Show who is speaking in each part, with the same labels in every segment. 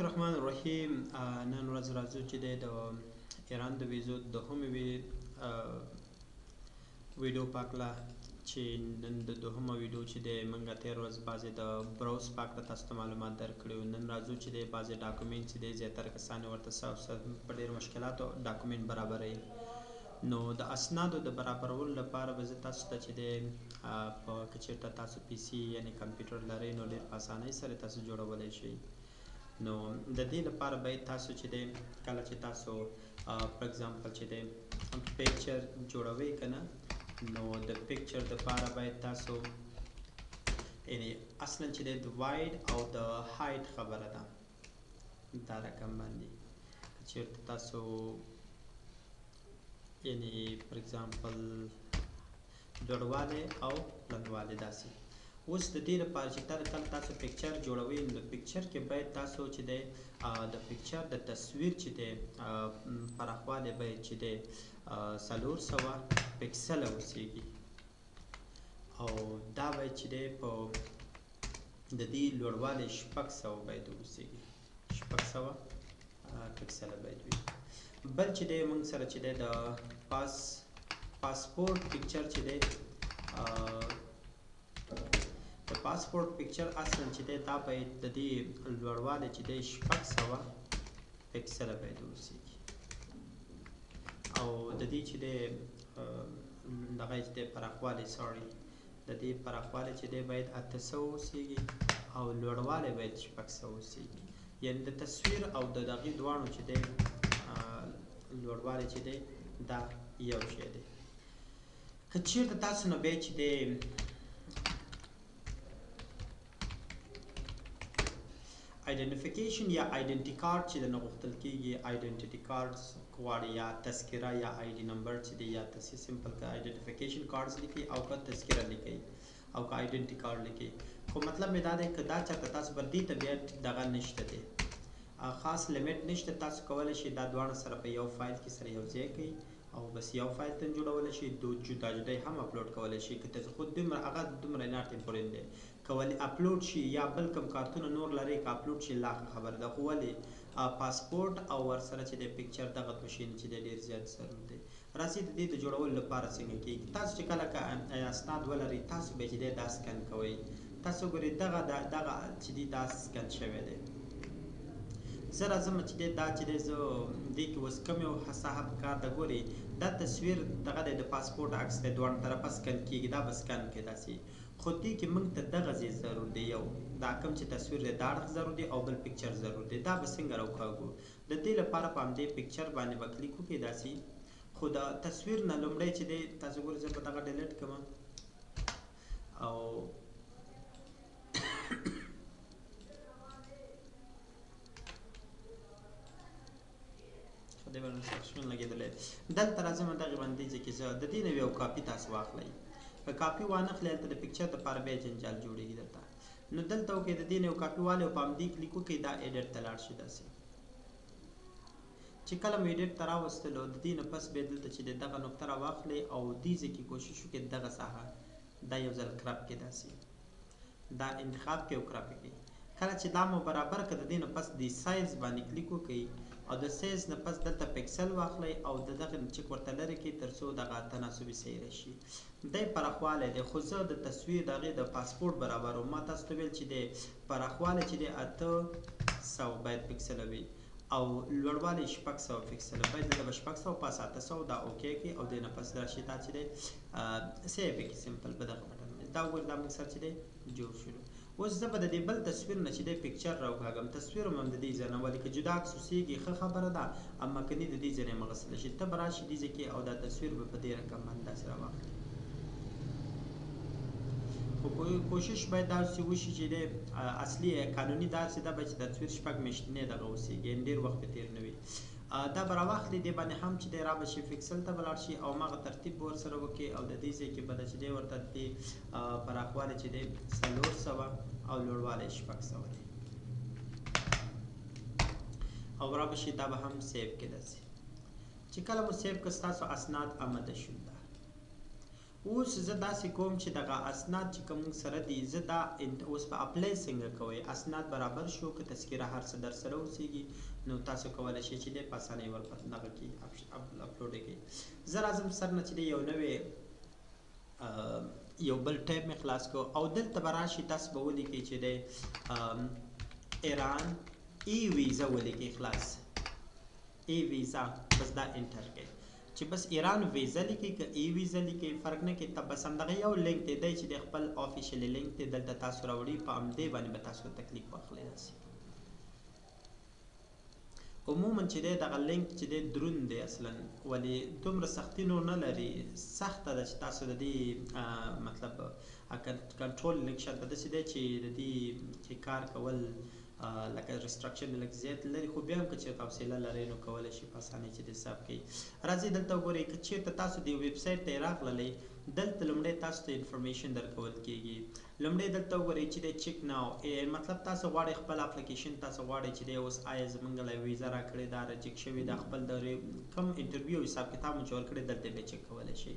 Speaker 1: الرحمن الرحیم نن ورځ راځو چې د ایران د ویزو د دوهمې وی ویډیو پاکله چې نن د دوهمه ویډیو چې د منګه تیر ورځ بعضې د براوز پاکله تاسو ته معلومات درکړي نن راځو چې د بعضې ډاکومنټ چې د زیاتره کسان ورته په ډېر مشکلاتو ډاکومنټ برابروي نو د اسنادو د برابرولو لپاره به زه تاسو ته چې د په که چېرته تاسو پی سي یعنې کمپیوټر لرئ نو ډېر په اسانۍ سره تاسو جوړولی شئ نو د دې لپاره باید تاسو چې د کله چې تاسو فار ایگزامپل چې د پکچر جوړوي کنه نو د پکچر د لپاره باید تاسو یعنی اصلا چې د وایډ او د هایټ خبره ده دا رقم باندې چیرته تاسو یعنی فار ایگزامپل لوړوالی او لنډوالی داسې اوس د دې لپاره چې کله تاسو پکچر جوړوئ نو د پکچر کې باید تاسو چې دی د پکچر د تصویر چې دی پراخوالی باید چې دی څلور سوه پکسله اوسیږي. او دا باید چې دی په د دې لوړوالی شپږ سوه باید اوسیږي. شپږ سوه پکسله باید وي. بل چې دی موږ سره چې دی د پاس پاسپورت پکچر چې دی د پاسپورت پکچر اصلا چې دی دا باید د دې لوړوالی چې دی شپږ سوه پکسله باید اوسیږي او د دې چې دی دغه چې دی پراخوالی سوري د دې پراخوالی چې دی باید اته سوه اوسیږي او لوړوالی باید شپږ سوه اوسیږي یعنی د تصویر او د دغې دواړو چې دی لوړوالی چې دی دا یو شی دی که چیرته تاسو نه بیا چې دی آیډنټیفیکیشن یا آیډنټی کارت چې د نغښتل کیږي آیډنټیټی کارتس غواړي یا تذکره یا آی ډی نمبر چې دی یا تاسو سمپل کا آیډنټیفیکیشن کارتس لیکي او کا تذکره لیکي او کا آیډنټی کارت لیکي خو مطلب مې دا دی که دا چرته تاسو بر دې طبیعت دغه نشته دی. خاص لیمټ نشته تاسو کولای شئ دا دواړه سره په یو فایل کې سره یو ځای کړئ او بس یو فایل ته جوړولی شئ دو جدا جدا هم اپلوډ کولی شئ. که تاسو خود دومره هغه دومره ناٹ امپورټنټ دی کولی اپلوډ شي یا بل کوم کارتونه نور لري که اپلوډ شي لا خبر ده خو ولې پاسپورت او ورسره چې د پکچر دغه مشین چې ډیر زیات ضرور دی راځي د دې د جوړولو لپاره څنګه کېږي تاسو چې کله اسناد ولرئ تاسو به چې دا سکن کوئ تاسو ګورئ دغه دغه چې دا سکن شوی دی زه راځم چې دا چې زه دې کې اوس کوم یو صاحب کار د ګوري دا تصویر دغه د پاسپورت عکس د دوه طرفه سکن کیږي دا بس سکن کې داسي خو دې کې موږ ته دغه زی ضرور دی یو دا کوم چې تصویر د داړه ضرور دی او بل پکچر ضرور دی دا به څنګه راوکاږو؟ د دې لپاره په دې پکچر باندې وکلیکو کې داسي خو دا تصویر نه لومړی چې دی تاسو ګورئ زه په دغه ډیلیټ کوم او د باندې سکشن لګیدلې دلته راځم دغه باندې چې زه د دې نو یو کاپی تاسو واخلئ که کاپی وانه خلل ته د پکچر د لپاره به جنجال جوړیږي دلته. نو دلته کې د دې نو کاپی والے په ام دي کلیکو کې دا ایډیټ تلاړ شي داسې. چې کله مې ایډیټ ترا وستلو د دې نه پس به دلته چې دغه نقطه را واخلې او دې ځکه کوشش وکړي دغه ساحه دا یو ځل کرپ کې داسې. دا انتخاب کې او کرپ کې. کله چې دا مو برابر کړه د دې نه پس د سایز باندې کلیک وکړئ او د سایز نه پس دلته پکسل واخلئ او د دغه چې ورته لري کې ترڅو دغه تناسبي صحیح راشي د پرخواله د خو زه د تصویر د پاسپورت برابر او ما تاسو ته ویل چې د پرخواله چې د اته سو باید پکسل وي او لوړوالی شپږ سوه پکسله. باید دلته شپږ سوه پاس اته سوه دا اوکې کې او د نه پس راشي دا چې دی سیف کې سمپل په دغه بټن دا وګور دا موږ سره چې دی جوړ شولو اوس زه به د دې بل تصویر نه چې د پکچر راوکاږم تصویر هم د دې ځای نه ولې که جدا عکس اوسېږي ښه خبره ده. اما که نه د دې ځای نه مغسله شي. ته به راشي دې ځای کې او دا تصویر به په دې رقم باندې داسې راواخلي خو کوشش باید داسې وشي چې د اصلي قانوني داسې ده به چې تصویر شپږ میاشتنې دغه اوسېږي. ډېر وخت تېر نه وي دا به راواخلي دې باندې هم چې دی را به شي فکسل ته به لاړ شي او هماغه ترتیب به ورسره وکړي او د دې ځای کې به ده چې دی ورته د پراخوالی چې دی څلور سوه او لوړوالی شپږ سوه دی. او را به شي دا به هم سیو کې داسې چې کله مو سیو کړه ستاسو اسناد آمده ده اوس زه داسې کوم چې دغه اسناد چې کوم سره دي زه دا اوس په اپلای څنګه کوئ؟ اسناد برابر شو که تذکره هر څه در سره اوسېږي نو تاسو کولی شئ چې د په اسانۍ ور په دغه کې اپلوډ کړئ. زه راځم سر نه چې یو نوې یو بل ټیب مې خلاص کو او دلته به راشي تاسو به ولیکئ چې د ایران ای ویزا ولیکئ خلاص. ای ویزا بس دا انټر کړئ چې بس ایران ویزا لیکي که ای ویزا لیکي فرق نه کوي. بس همدغه یو لینک دی دی چې د خپل افیشیل لینک دی دلته تاسو راوړي په همدې باندې به تاسو تکلیف واخلئ داسې. عموما چې دی دغه لینک چې دی دروند دی اصلا ولې دومره سختي نور نه لري. سخته ده چې تاسو د دې مطلب کنټرول لینک شاته داسې دی چې د دې چې کار کول لکه ریسترکشن لږ زیات لري خو بیا هم که چېرته حوصله لرئ نو کولی شي په اسانۍ چې د حساب کوي راځئ دلته وګورئ که چېرته تاسو د ویب سایټ ته راغللی دلته لومړی تاسو ته انفارمیشن درکول کیږي. لومړی دلته وګورئ چې د چیک ناو مطلب تاسو غواړئ خپل اپلیکیشن تاسو غواړئ چې د اوس آیا زمونږ له ویزا راکړې دا رجیک شوې دا خپل د کم انټرویو حساب کتاب مو چې ورکړی دلته به چیک کولی شي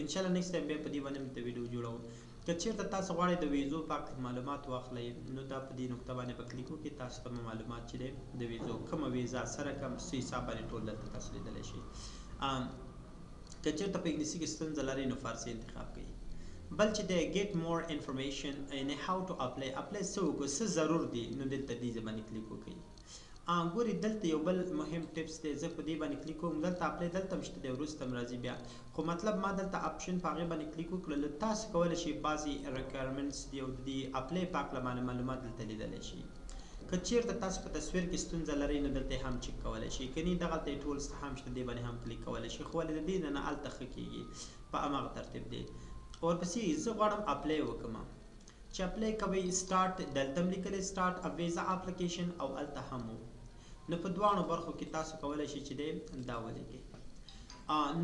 Speaker 1: ان شاء الله نیکسټ ټایم بیا په دې باندې د ویډیو جوړوم که چیرته تاسو غواړئ د ویزو پاک معلومات واخلئ نو دا په دې نقطه باندې په کلیک وکړئ تاسو ته معلومات چې دی د ویزو کومه ویزا سره کوم څه حساب باندې ټول دلته تاسو لیدلی شئ. که چیرته په انګلیسي کې ستونزه لرئ نو فارسي انتخاب کړئ بل چې دی ګیټ مور انفارمیشن یعنی هاو ټو اپلای اپلای څه وکړو څه ضرور دي نو دلته دې باندې کلیک وکړئ ګوري دلته یو بل مهم ټیپس دی زه په دې باندې کلیک کوم دلته اپلای دلته مشته دی وروسته راځي بیا. خو مطلب ما دلته اپشن په هغه باندې کلیک وکړل تاسو کولی شئ بعضي ریکوایرمنټس دی او د اپلای پاک لمانه معلومات دلته لیدلی شئ که چیرته تاسو په تصویر کې ستونزه لرئ نو دلته هم چک کولی شئ. کني دغه ته ټول هم شته دی باندې هم کلیک کولی شئ. خو ولې د دې نه الته ښه کیږي په امغه ترتیب دی. ورپسې زه غواړم اپلای وکړم چې اپلای کوي سٹارټ دلته لیکل سٹارټ ا ویزا اپلیکیشن او الته هم نو په دواړو برخو کې تاسو کولای شئ چې دی دا ولیکئ.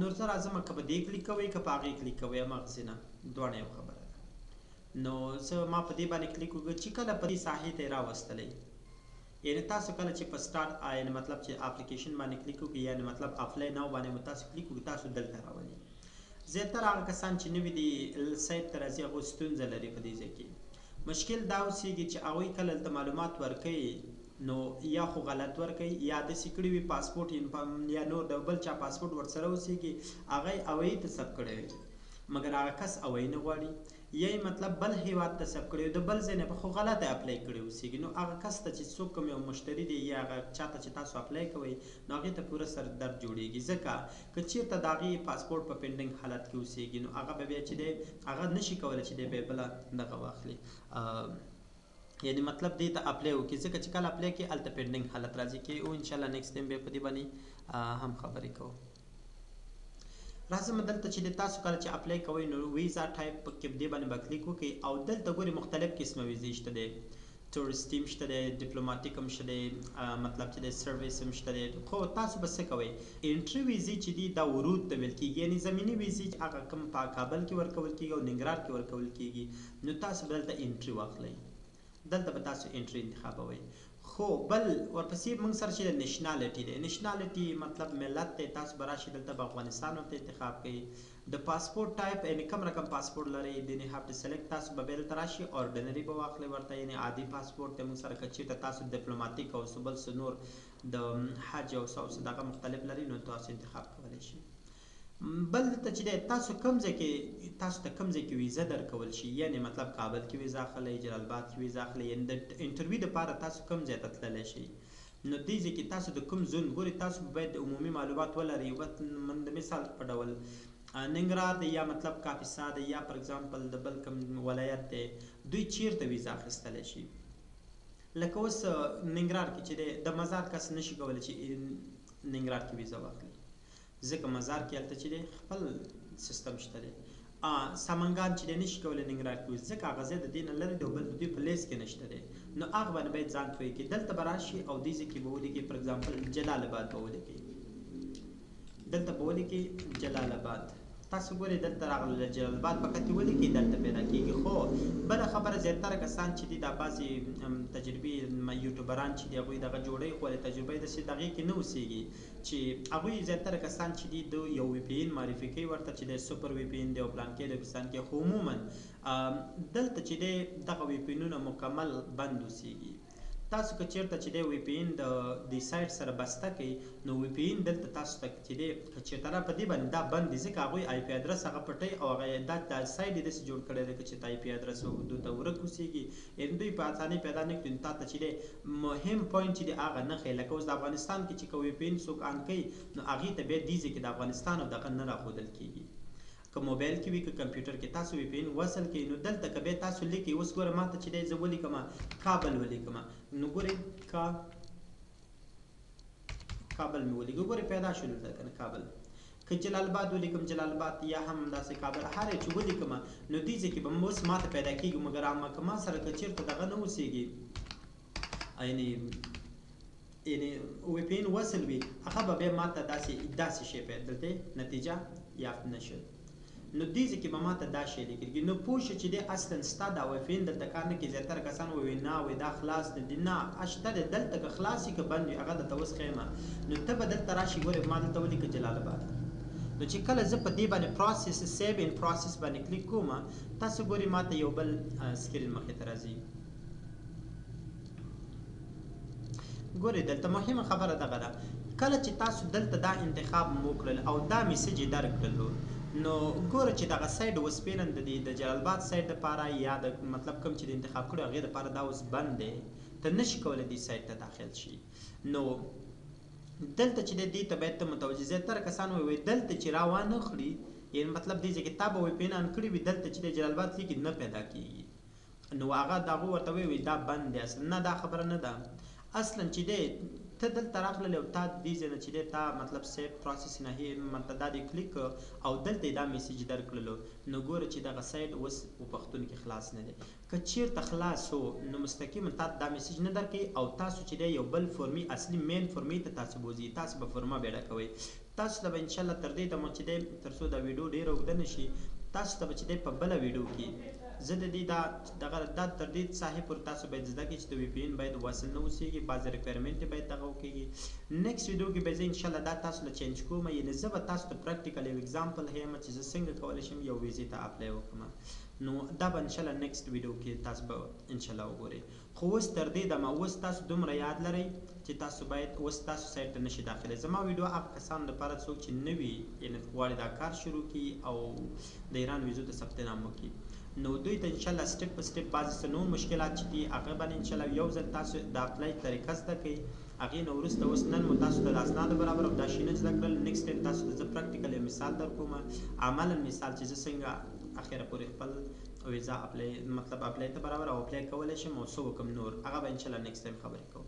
Speaker 1: نور زه راځم که په دې کلیک کوئ که په هغې کلیک کوئ؟ هماغسې نه دواړه یو خبره ده. نو زه ما په دې باندې کلیک وکړ چې کله په دې ساحې ته یې راوستلی. یعنی تاسو کله چې په سٹارټ یعنی مطلب چې اپلیکیشن باندې کلیک وکړئ یعنی مطلب افلاین ناو باندې مو تاسو کلیک وکړئ تاسو دلته راولي زیاتره هغه کسان چې نوي دي سایټ ته راځي هغوی ستونزه لري په دې ځای کې. مشکل دا اوسېږي چې هغوی کله دلته معلومات ورکوي نو یا خو غلط ورکوي یا د سکړی وي پاسپورت یا نور د بل چا پاسپورت ورسره اوسېږي هغه اوی ته سب کړی وي. مګر هغه کس اوی نه غواړي. یی مطلب بل هیواد ته سب کړی د بل ځای نه خو غلطه اپلای کړی اوسېږي. نو هغه کس ته چې څوک کوم یو مشتری دی یا هغه چاته چې تاسو اپلای کوئ نو هغې ته پوره سر درد جوړیږي ځکه که چیرته د هغې پاسپورت په پینډینګ حالت کې اوسېږي نو هغه به بیا چې دی هغه نشي کولی چې دی بیا بله دغه واخلي یعنی مطلب دې ته اپلای وکړي. ځکه چې کله اپلای کې الته پینډینګ حالت راځي کې او ان شاء الله نیکسټ ټایم به په دې باندې هم خبرې کوو. راځم دلته چې تاسو کله چې اپلای کوئ نو ویزا ټایپ کې دې باندې بکلیک وکړئ او دلته ګوري مختلف قسمه ویزې شته دي. ټورسټي هم شته دی ډیپلوماټیک هم شته دی مطلب چې د سرویس هم شته دی خو تاسو به څه کوئ؟ انټري ویزې چې دي دا ورود ته ویل کېږي یعنی زمینی ویزې هغه کوم په کابل کې ورکول کېږي او ننګرهار کې ورکول کېږي نو تاسو به دلته انټري واخلئ دلته به تاسو انټری انتخابوي خو بل ورپسې موږ سره چې نېشنالټي دی. نېشنالټي مطلب ملت ته تاسو به راشي دلته به افغانستان ورته انتخاب کړئ د پاسپورت ټایپ یعنی کوم رقم پاسپورت لري د نه هاف ټو سلیکټ تاسو به بیل تراشي اورډینری به واخلې ورته. یعنی عادي پاسپورت ته موږ سره کچې ته تاسو ډیپلوماټیک او سبل سنور د حج او سو دغه مختلف لري نو تاسو انتخاب کولی شئ بل ته چې تاسو کوم ځای کې تاسو ته کوم ځای کې ویزه درکول شي. یعنی مطلب کابل کې ویزه اخلي جلال آباد کې ویزه اخلي یعنی د انټرویو لپاره تاسو کوم ځای ته تللی شي نو دې ځای کې تاسو د کوم زون ګوري تاسو باید عمومي معلومات ولرئ. من د مثال په ډول ننګرهار دی یا مطلب کاپیسا دی یا پر ایگزامپل د بل کوم ولایت دی دوی چیرته ویزه اخیستلی شي؟ لکه اوس ننګرهار کې چې د مزار کس نشي کولی چې ننګرهار کې ویزه واخلي ځکه مزار کې هلته چې دی خپل سیستم شته دی. سمنګان چې دی نشي کولی ننګرهار کې ځکه هغه ځای د دې نه لرې دی او بل د دوی په لیست کې نشته دی. نو هغه باندې باید ځان پوه کړي. دلته به راشي او دې ځای کې به ولیکئ پر اګزامپل جلال آباد به ولیکئ دلته به ولیکئ جلال آباد تاسو ګورئ دلته راغله جلال آباد په کتې ولیکئ دلته پیدا کیږي؟ خو بله خبره زیاتره کسان چې دي دا بعضې تجربې یوټیوبران چې دي هغوی دغه جوړوي خو تجربه یې داسې دغې کې نه اوسېږي. چې هغوی زیاتره کسان چې دي د یو وی پی ان معرفي کوي ورته چې د سوپر وی پی ان دی او پلان کې د پاکستان کې خو عموما دلته چې دی دغه وی پی انونه مکمل بند اوسېږي تاسو که چیرته چې دی وی پی ان د دې سایت سره بسته کوي نو وی پی ان دلته تاسو ته چې دی چیرته را په دې باندې دا بند دي ځکه هغوی آی پی ادرس هغه پټوي او هغه دا دا سایت داسې جوړ کړی دی چې آی پی ادرس دوی ته ورک اوسېږي یعنې دوی په اسانۍ پیدا نه کړي تا ته چې دی مهم پوینټ چې دی هغه نه ښیي. لکه اوس د افغانستان کې چې وی پی ان څوک آن کوي نو هغې ته دې ځای کې د افغانستان او دغه نه راښودل کېږي که موبایل کې وي که کمپیوټر کې تاسو وی پی ان وصل کړئ نو دلته که بیا تاسو لیکئ اوس ګوره ماته چې دی زه ولیکم کابل ولیکم نو ګورئ کا کابل مې ولیکم ګورئ پیدا شو دلته کنه کابل. که جلال آباد ولیکم جلال آباد یا هم داسې کابل هر چې ولیکم نو دې کې به اوس ماته پیدا کېږي مګر اما که ما سره که چېرته دغه نه اوسېږي یعنې یعنی وی پی ان وصل وي هغه به بیا ماته داسې داسې شی دلته نتیجه یافت نشي نو دې ځکه به ماته دا شی لیکل نو پوه شو چې د اصلا ستا دا وفین دلته کار نه کوي زیاتره کسان وایي نه وایي دا خلاص دی نه. اشته دی. دلته که خلاص که بند وي هغه درته اوس ښیمه نو ته به دلته راشي ګورې ما دلته ولیکه جلال آباد. نو چې کله زه په دې باندې پروسس سیو ان پروسس باندې کلیک کوم تاسو ګوري ماته یو بل سکرین مخې ته راځي. ګوري دلته مهمه خبره دغه ده. کله چې تاسو دلته دا انتخاب مو کړل او دا میسج یې درکړلو نو ګوره چې دغه سایډ اوس پیرن د د جلال آباد سایډ لپاره یا د مطلب کوم چې د انتخاب کړو هغې لپاره دا اوس بند دی. ته نشي کولی دې سایډ ته داخل شي. نو دلته چې دې ته باید ته متوجه زیاتره کسان وایي دلته چې را وانه خړي یعنی مطلب دې چې کتاب وي پینان کړی وي دلته چې د جلال آباد لیکي نه پیدا کیږي نو هغه دغه ورته وی دا بند دی اصلا نه دا خبره نه ده. اصلا چې دی ته دلته راغلی او تا دې ځای چې دی تا مطلب سیف پروسس نه هي مطلب دا دې کلیک او دلته دا میسج درکړلو نو ګوره چې دغه سایډ اوس په پښتون کې خلاص نه دی. که چیرته خلاص هو نو مستقیم تا دا میسج نه درکې او تاسو چې دی یو بل فرمي اصلي مین فرمي ته تاسو بوزي تاسو به فرما بیډه کوئ. تاسو ته به ان شاء الله تر دې ته چې دی تر څو دا ویډیو ډیر اوږده نشي تاسو ته به چې دی په بله ویډیو کې زه د دې دا دغه دا تر دې ساحې پورې تاسو باید زده کړئ چې د وی پی ان باید وصل نه اوسېږي بعضې ریکوایرمنټ باید دغه وکړي نیکسټ ویډیو کې به زه انشاءالله دا تاسو له چینج کوم یعنې زه به تاسو ته پریکټیکل یو اگزامپل ښیم چې زه څنګه کولی شم یو ویزې ته اپلای وکړم. نو دا به انشاءالله نیکسټ ویډیو کې تاسو به انشاءالله وګورئ. خو اوس تر دې دمه اوس تاسو دومره یاد لرئ چې تاسو باید اوس تاسو سایټ ته نشئ داخلی زما ویډیو هغه کسانو لپاره څوک چې نوي یعنې غواړي دا کار شروع کړي او د ایران ویزو ته ثبت نام وکړي نو دوی ته ان شاء الله سټپ په سټپ بعضې نور مشکلات چې دي هغه باندې ان شاء الله یو ځل تاسو د اپلای طریقه زده کړئ. هغې نه وروسته اوس نن مو تاسو ته د اسنادو برابر او دا شیونه زده کړل. نیکسټ ټایم تاسو ته زه پرکټیکل یو مثال در کوم عملا مثال چې زه څنګه اخره پورې خپل ویزا اپلای مطلب اپلای ته برابر او اپلای کولی شم او څه وکړم نور هغه به ان شاء الله نیکسټ ټایم خبرې کوو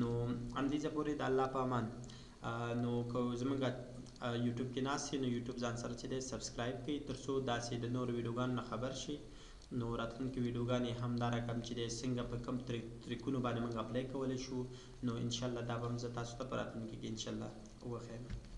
Speaker 1: نو همدې ځای پورې د الله په امان. نو که زمونږ یوټیوب کې ناست نو یوټیوب ځان سره چې دی سبسکرایب کړئ تر څو داسې د نورو ویډیوګانو نه خبر شي نو راتلونکي ویډیوګانې هم دا رقم چې دی څنګه په کم طریقونو باندې موږ اپلای کولی شو. نو انشاءالله دا به هم زه تاسو ته په راتلونکي کې انشاءالله وښیم